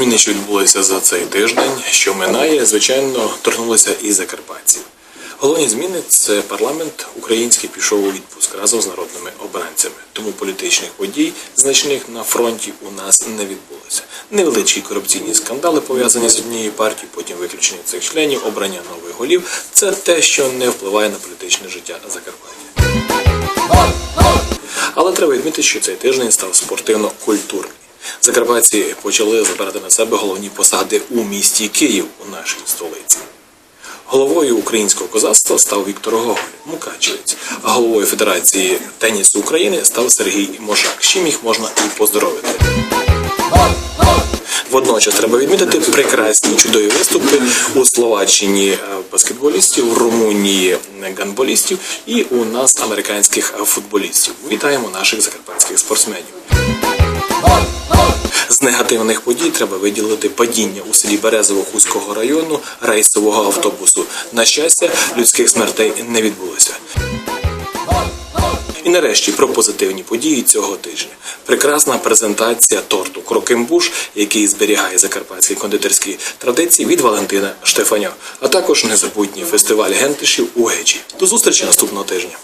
Зміни, що відбулися за цей тиждень, що минає, звичайно, торкнулися і закарпатців. Головні зміни це парламент український пішов у відпуск разом з народними обранцями. Тому політичних подій, значних на фронті, у нас не відбулося. Невеличкі корупційні скандали пов'язані з однією партією, потім виключення цих членів, обрання нових голів. Це те, що не впливає на політичне життя Закарпаття. Але треба відмітити, що цей тиждень став спортивно-культурний. Закарпатці почали забирати на себе головні посади у місті Київ у нашій столиці. Головою українського козацтва став Віктор Гоголь, Мукачевець, а головою Федерації тенісу України став Сергій Мошак. з Чим їх можна і поздоровити. Водночас треба відмітити прекрасні чудові виступи у Словаччині е, баскетболістів, в Румунії ганболістів і у нас американських футболістів. Вітаємо наших закарпатських спортсменів. Негативних подій треба виділити падіння у селі Березово-Хуського району рейсового автобусу. На щастя, людських смертей не відбулося. І нарешті про позитивні події цього тижня. Прекрасна презентація торту Крокембуш, який зберігає закарпатські кондитерські традиції від Валентина Штефаня, а також незабутній фестиваль гентишів у Гечі. До зустрічі наступного тижня.